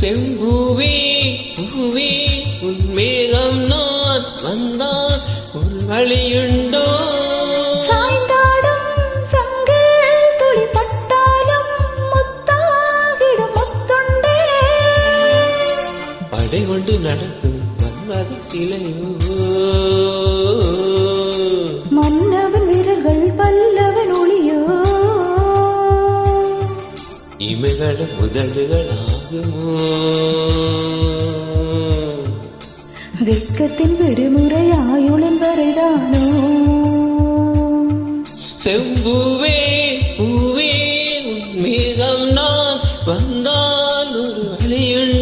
செம்பூவே பூவே உன் மேகம் நான் வந்தான் ஒரு வழியுண்டோ? படை கொண்டு நடக்கும் மன்மத சிலையோ மன்னவன் இமைகளும் முதல்களாகுமோ? வெட்கத்தின் விடுமுறை ஆயுளின் வரைதானோ? செம்பூவே பூவே உன் மேகம் நான் வந்தால் ஒரு வழியுண்டோ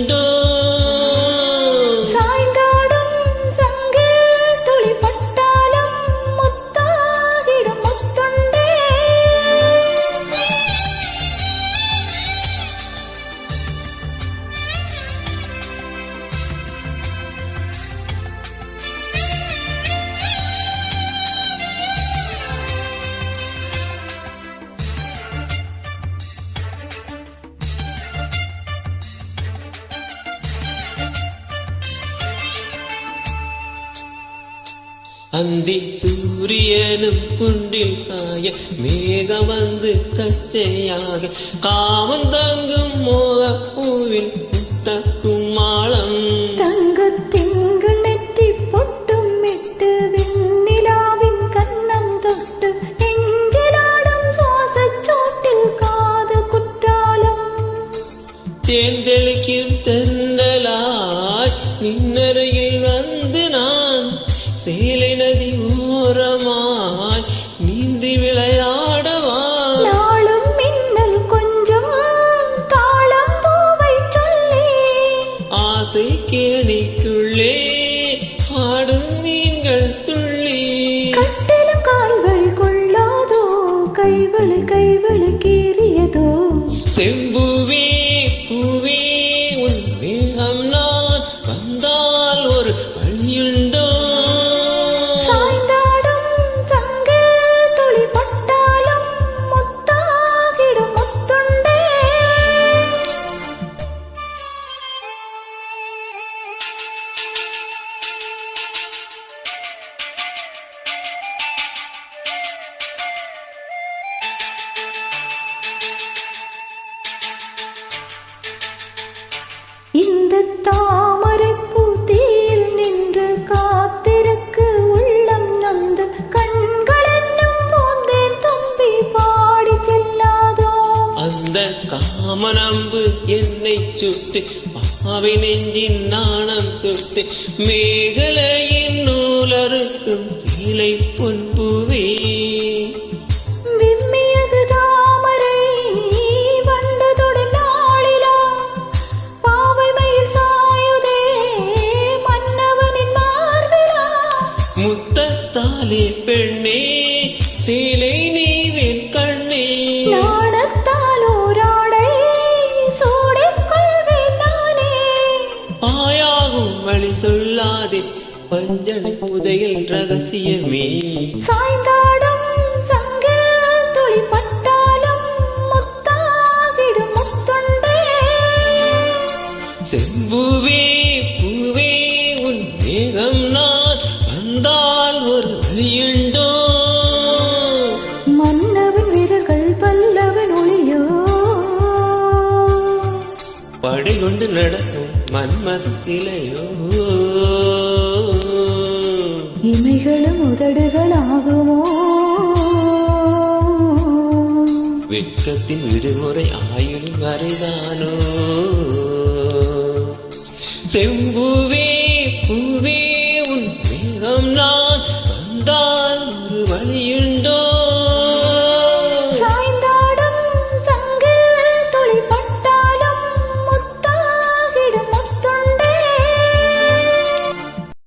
அந்தி சூரியனும் குன்றில் சாய மேக வந்து கச்சையாக. காமம் தாங்கும் மோக பூவில் புத்த கேணிக்குள்ளே ஆடும் மீன்கள் துள்ளி. கட்டிலும் கால்வழி கொள்ளாதோ கைவழி கைவழி கீறியதோ சுட்டு பாவை நெஞ்சின் நாணம் சுட்டு மேகலையின் நூலறுக்கும் சீலை பொன்புவே. முத்தத்தாலே பெண்ணே சீலை நீவேன் சொல்லாதே. பஞ்சனை புதையல் ரகசியமே. சாய்ந்தாடும் சங்கில் துளி பட்டாலும் முத்தாகிடும் முத்துண்டே. செம்பூவே பூவே உன் மேகம் நான் வந்தால் ஒரு வழியுண்டோ? மன்னவன் வீரர்கள் பல்லவன் ஒளியோ? படை கொண்டு நடக்கும் மன்மத இமைகளும் உதடுகளாகுமோ? வெட்கத்தின் விடுமுறை ஆயுள் வரைதானோ செம்புவே பூவே உன் மேகம் நான்